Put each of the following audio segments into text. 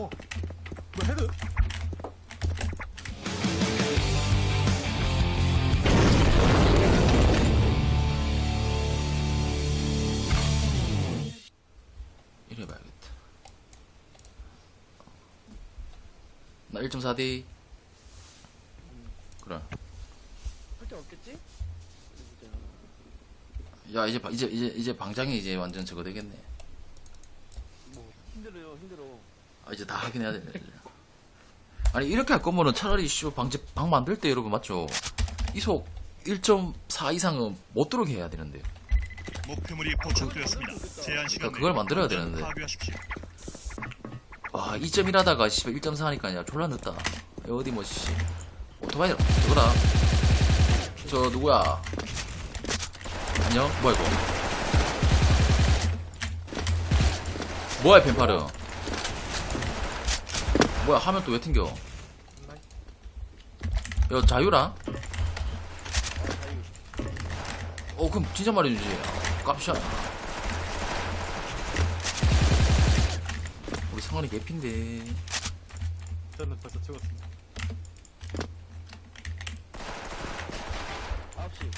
뭐 헤드? 이래 봐야겠다. 나 1.4D. 그래. 할데 없겠지? 야 이제 바- 이제 이제 이제 방장이 이제 완전 저거 되겠네. 뭐 힘들어요 힘들어 아 이제 다 하긴 해야 되네. 이제. 아니 이렇게 할 거면은 차라리 쇼 방제 방 만들 때 여러분 맞죠? 이속 1.4 이상은 못 들어오게 해야 되는데. 목표물이 포착되었습니다. 제한 시간 그러니까 그걸 만들어야 되는데. 파괴하십시오. 와 2.1하다가 씨발 1.4 하니까 야 졸라 늦다. 어디 뭐 씨. 오토바이 저거라. 저 누구야? 안녕? 뭐야 이거? 뭐야 펜파르? 뭐야 화면 또 왜 튕겨? 야 자유라? 어 그럼 진짜 말해주지. 깝샤. 우리 성환이 개핀데. 저는 벌써 찍었습니다 9시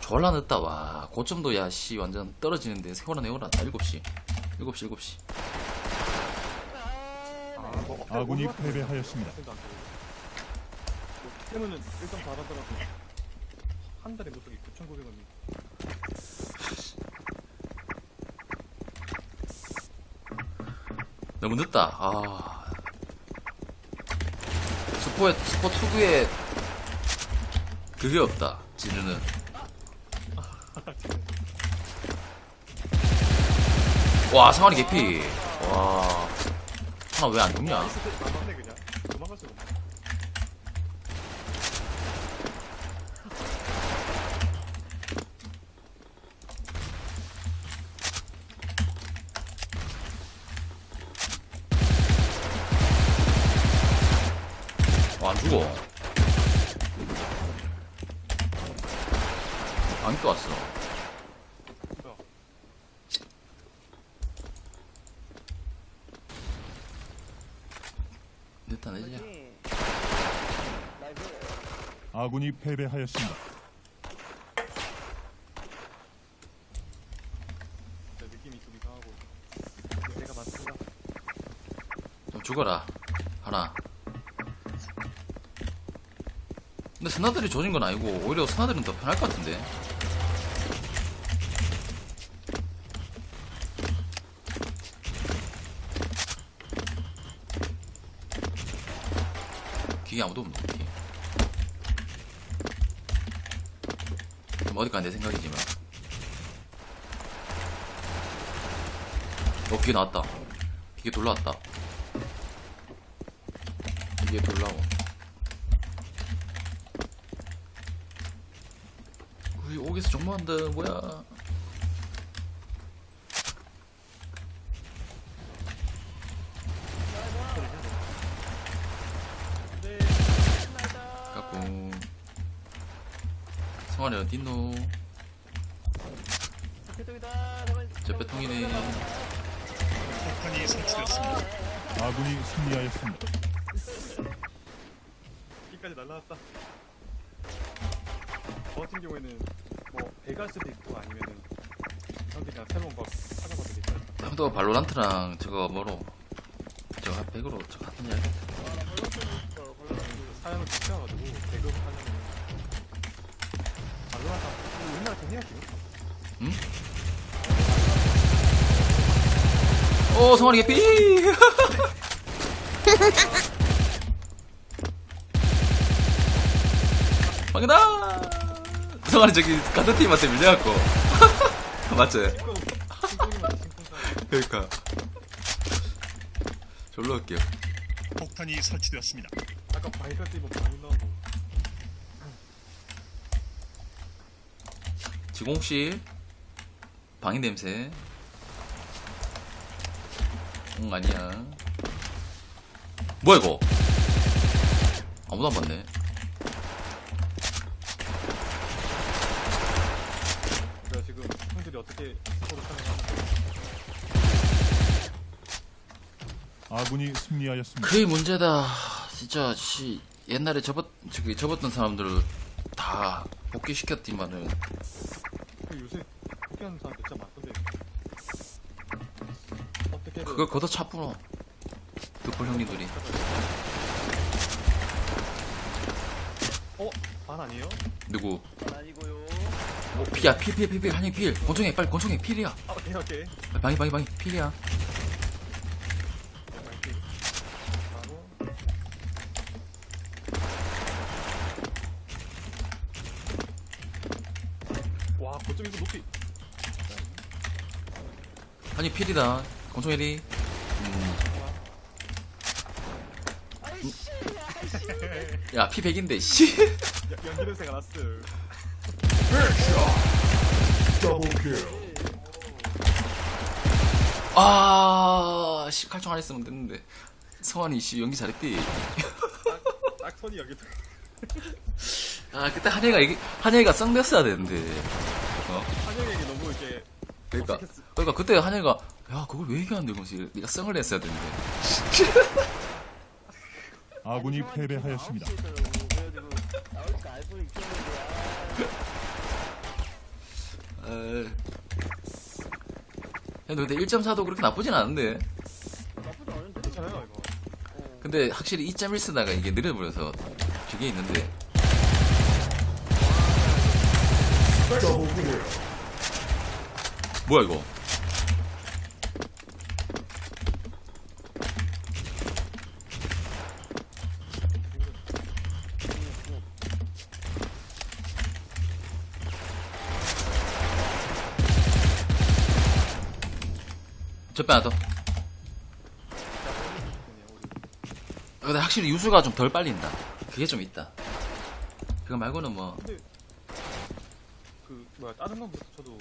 졸라 늦다 와 고점도 야씨 완전 떨어지는데 세월아 내월아 7시 7시 7시. 뭐 아군이 패배하였습니다. 때문은 1.4 받더라도 한 달에 무속이 9,900원이. 너무 늦다. 아. 스포의 스포 특유의 그게 없다. 지르는 와 상환이 개피. 와. 하나 왜안 죽냐 아군이 패배하였습니다. 내 느낌이 좀 이상하고 내가 맞습니다 좀 죽어라. 하나. 근데 스나들이 조진 건 아니고 오히려 스나들은 더 편할 것 같은데. 기계 아무도 없네. 기계. 좀 어디까 내 생각이지만. 어 기계 나왔다. 기계 돌라왔다. 기계 돌라오. 우리 옥에서 정모한다 뭐야 네갖 고 성환이 어딨노? 저 빼통이네. 폭탄이 설치되었습니다. 아군이 승리하였습니다. 여기까지 날라왔다. 저 같은 경우에는 뭐 배갈 수도 있고 아니면은 저한테 그냥 새로운 법 찾아봐도 되죠 형도 발로란트랑 저거 뭐로 저 핫백으로 저 같은 이야기 사양을 붙여가지고 배급을 하려면 오 성환이 개피 막이다! 성환이 저기 같은 팀한테 밀려갖고. 맞지? 그러니까. 졸라 웃겨 폭탄이 설치되었습니다. 아까 바이가 뛰면 많이 나오고 지금 혹시 방인 냄새. 응 아니야. 뭐야 이거? 아무도 안 봤네. 제가 지금 형들이 어떻게 스포를 사용하는지. 아군이 승리하였습니다. 그게 문제다. 진짜 씨 옛날에 접었 저기 접었던 사람들을 다 복귀시켰지만은 사람 진짜 많던데. 어떻게든 그걸 걷어 차뿌러. 득볼 형님들이. 어? 반 아니에요? 누구? 아니고요. 어, 피야 필필 필필 한이 필. 권총해 빨리 권총해 필이야. 아 오케이 오케이. 방이 방이 방이 필이야. 필이다. 아이씨, 아이씨. 야, 피 100인데, 씨. 연기 냄새가 났어 아, 씨, 칼총 안 했으면 됐는데. 성환이, 씨, 연기 잘했디. 딱 손이 여기 아, 그때 한혜가, 얘기, 한혜가 썽냈어야 되는데. 한영에게 너무 이렇게 그러니까. 그러니까 그때 한혜가, 야, 그걸 왜 얘기하는데, 그러지? 네가 썽을 냈어야 되는데. 아군이 패배하였습니다. 그래가지고 나올까 알고는 있었는데. 아. 에... 근데 1.4도 그렇게 나쁘진 않은데. 나쁘지 않은데? 괜찮아요 이거 근데 확실히 2.1 쓰다가 이게 느려버려서 저게 있는데. 뭐야 이거? 저빼 하나 더. 근데 확실히 유수가 좀 덜 빨린다. 그게 좀 있다. 그거 말고는 뭐 근데 그 뭐야 다른 놈부터 저도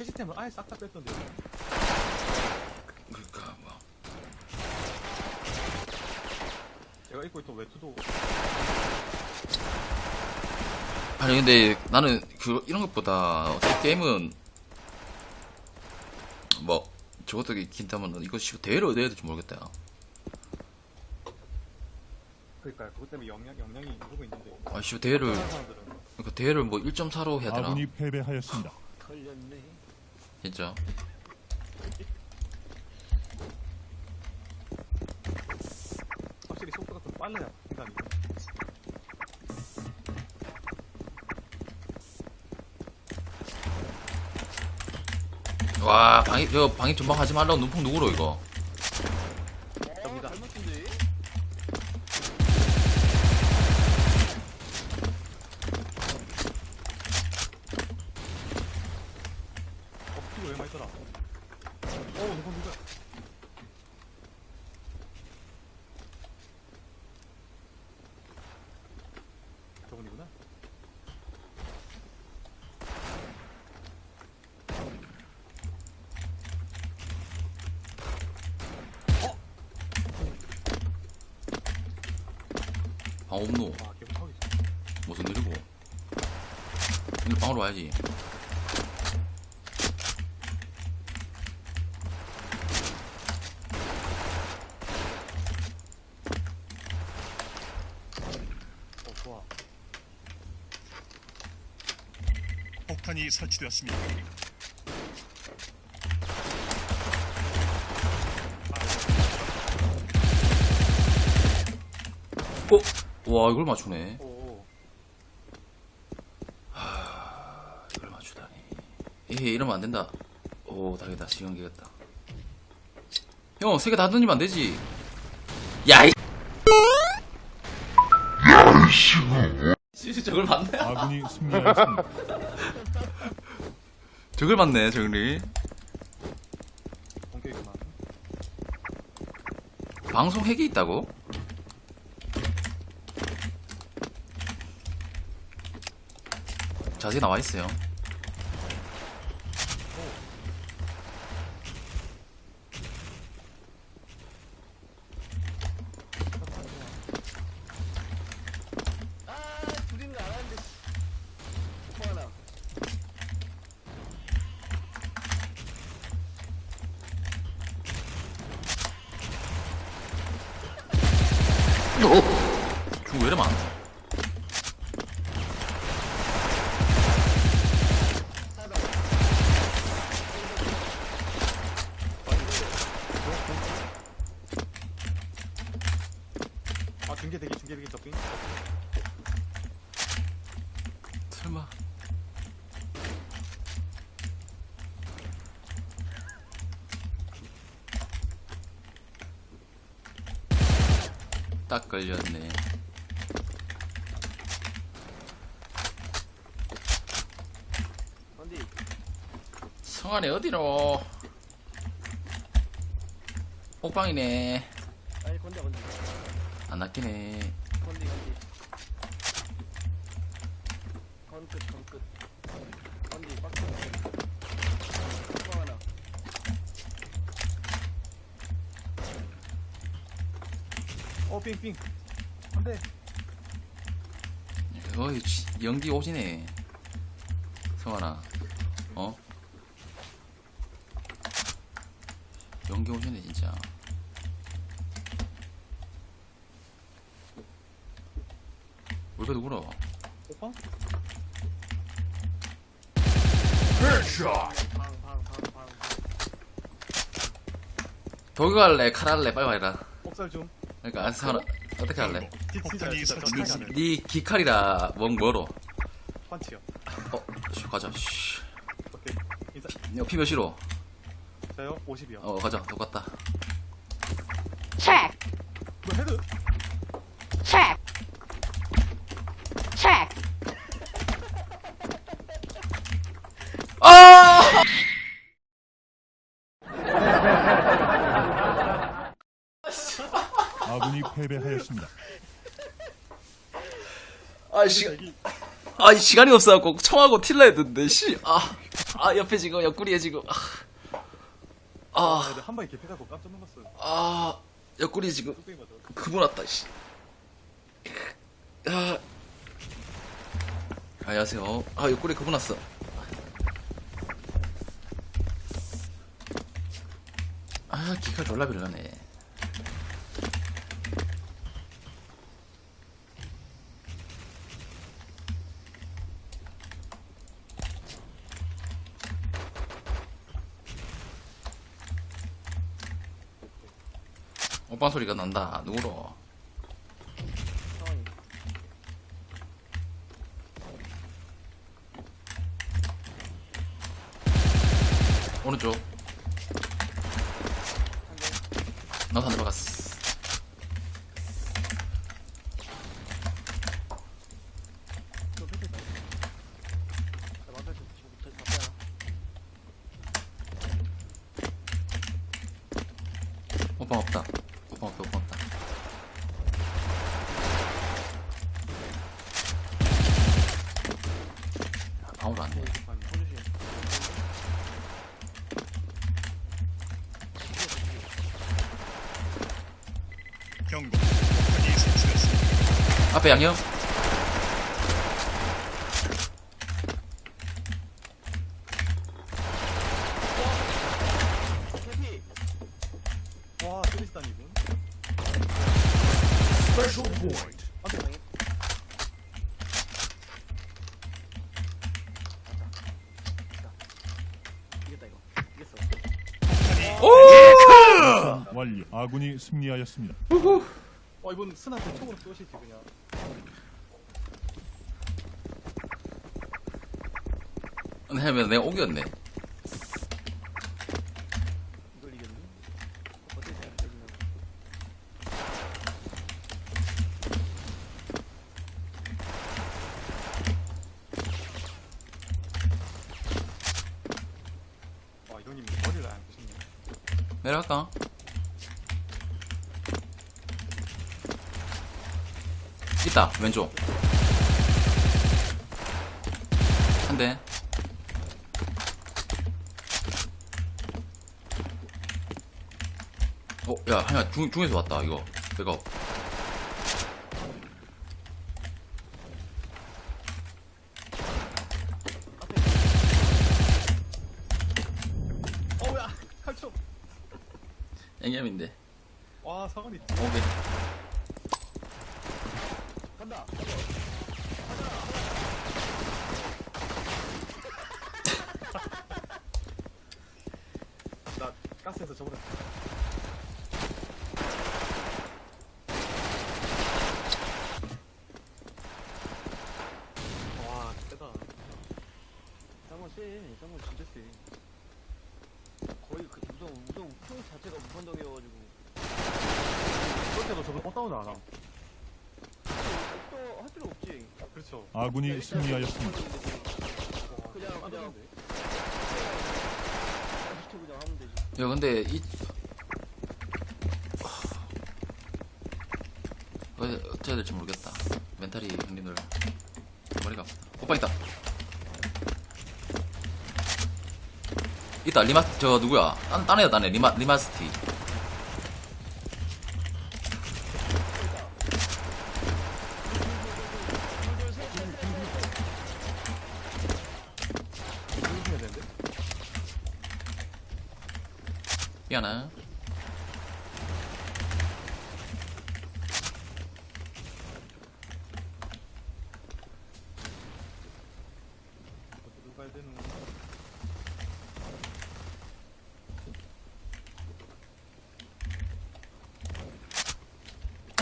캐시템을 아예 싹 다 뺐던데 그러니까 뭐 제가 입고 있던 외투도 아니 근데 나는 그 이런 것보다 어차피 게임은 뭐 저것도 긴다면 이거 씨 대회를 어디야 될지 모르겠다. 야. 그러니까 그것 때문에 영향 영향이 오고 있는데 아씨 대회를 다른 사람들은 그러니까 대회를 뭐 1.4로 해야 되나? 아군이 패배하였습니다. 걸렸네. 진짜. 확실히 속도가 좀 인간이 와 방이 저 방이 전방 하지 말라고 눈풍 누구로 이거? 방 없노. 와 계속 턱이 무슨 일이고? 근데 방으로 와야지. 어 좋아 폭탄이 설치되었습니다. 어? 와 이걸 맞추네. 오 이걸 맞추다니. 에이, 이러면 안 된다. 오, 다행이다. 시간 깨겠다. 형, 세 개 다 던지면 안 되지. 야, 이. 씨, 저걸 맞네. 아군이 승리하였습니다. 저걸 맞네, 저글이. 방송 핵이 있다고? 자세히 나와 있어요. 아, 딱 걸렸네. 어디? 성환이 어디로? 옥방이네. 아니 건데 건데. 안 낚이네. 건디 건디. 건끝 건끝. 빡쳐. 빡 빙빙 안돼 어이, 씨, 연기 오지네. 성환아, 어? 연기 오지네, 진짜. 왜 이렇게 울어? 오빠? 방 방 방방 독일 할래? 칼 할래? 빨리 말해라. 옥살 좀 그러니까, 아, 성환아, 어떻게 할래? 니 기칼이라, 뭔 뭐로? 펀치요 어, 씨, 가자, 씨. 오케이 인사 야, 피 몇이로? 저요 50이요 어, 가자, 똑같다. 패배하였습니다. 아, 시, 아, 이 시간이 없어갖고 청하고 틸라 했는데, 씨. 아, 아, 옆에 지금, 옆구리에 지금. 아, 아 아, 근데 한 방에 개패하고 깜짝 놀랐어요 아, 옆구리 지금 그분 왔다, 씨. 아, 안녕하세요. 아, 옆구리 그분 왔어. 아, 기가 졸라 빌려네. 오빠 소리가 난다. 누구로? 오른쪽. 안 들어갔어. 오빠 없다, 앞에 양념. 와 쓰리스탄 이분. 완료. 아군이 승리하였습니다. 와 이분 스나한테 총으로 쏘시지 그냥 하면 내가 오겼네. 내려갈까? 있다, 왼쪽. 한 대. 어, 야, 하야, 중, 중에서 왔다, 이거. 백업. 어우야 칼총 앵염인데. 와 사거리 오케이. 간다. 나 가스에서 저번에 와 세다 쌍문 세. 쌍문 진짜 세. 거의 그 우동 우동 표 자체가 무한동이어가지고 그렇게도 저번 엇 다운을 안 함. 또 할 필요 없지. 그렇죠 아군이 승리하였습니다. 와, 그냥 안 그냥 되는데? 시켜 그냥 하면 되지. 야 근데 이 어, 어떻게 해야 될지 모르겠다 멘탈이 형님들 머리가 아프다 오빠 있다 있다 리마 저 누구야 딴, 딴 애다 딴애 리마 리마스티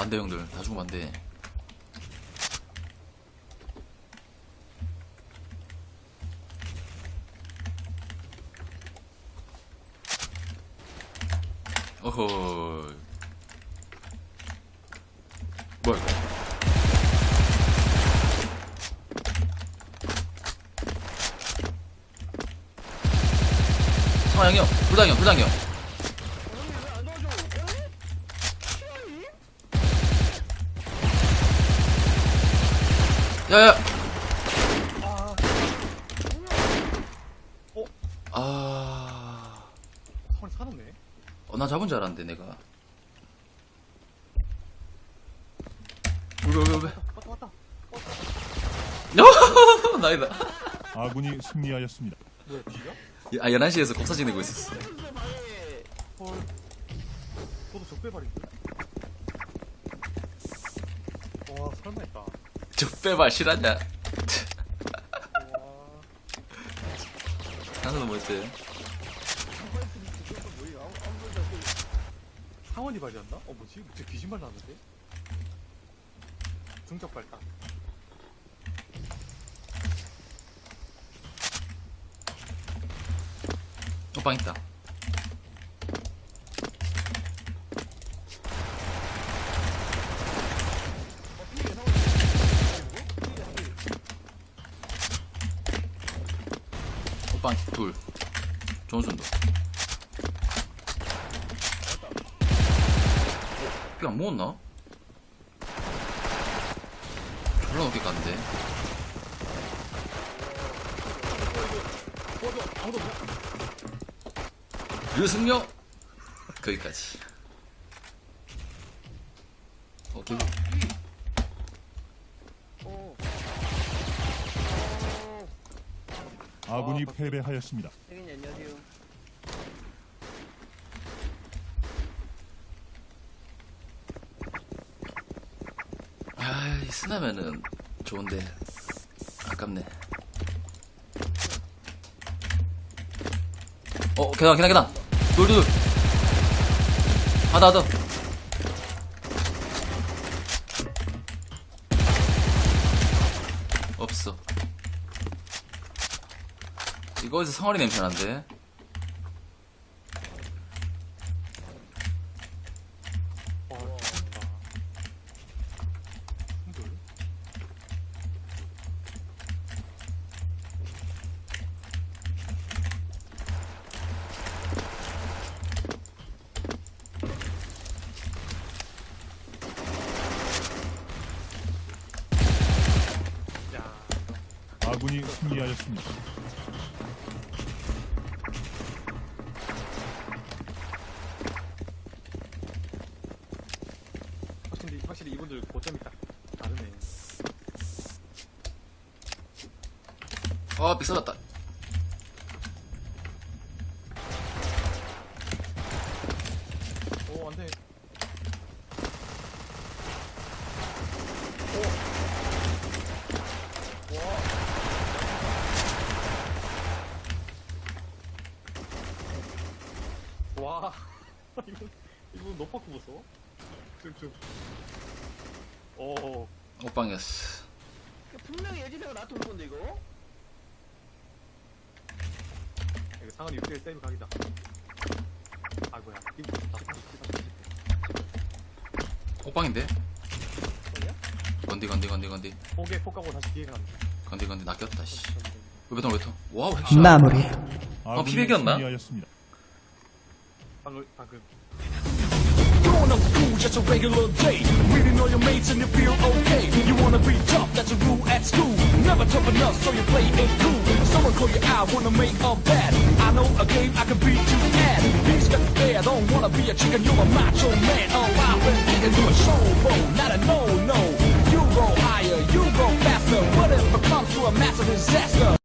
안돼 형들 다 죽으면 안돼. 어허. 뭐야 이거? 상황형 불당형 불당형. 왜 야야 아아 서울 살았네 어, 나 잡은 줄 알았는데 내가 왜 왜 왜? 왔다 왔다 나이다 아군이 승리하였습니다. 뭐야 뒤가? 아 11시에서 곡사 지내고 있었어. 헐 저도 적배발인데? 와 살아나있다 저 빼발 실하냐 와 한손도 뭐였지 상원이 발이었나? 어 뭐지? 저 귀신발 나왔는데? 중적발 딱 오빵 있다 존슨도 뼈안 먹었나? 졸라 높게 갔는데 류승룡 거기까지 오케이 어. 아군이 아, 패배하였습니다. 혜진이 안녕하세요. 쓰나면은 좋은데 아깝네. 어, 계단, 계단, 계단. 둘, 둘. 하나 더. 없어. 이거에서 성월이 냄새 나는데. 확실히 확실히 이분들 고점이 딱 다르네 아, 빅살났다. 뭐냐? 건디 건디 건디 건디 포개 폭가고 다시 기회가 납니다 건디 건디 낚였다 씨. 외통 외통. 와우 핵샷. 마무리. 아군이 피백이었나? 방금 방금 nothing cool, just a regular day. Really know your mates and you feel okay. You wanna be tough, that's a rule at school. Never tough enough, so you play it cool. Someone call you out, wanna make a bet. I know a game I can beat you at. He's got the bear, don't wanna be a chicken, you're a macho man. Alive and you're a showboat, not a no-no. You go higher, you go faster. What if it comes to a massive disaster?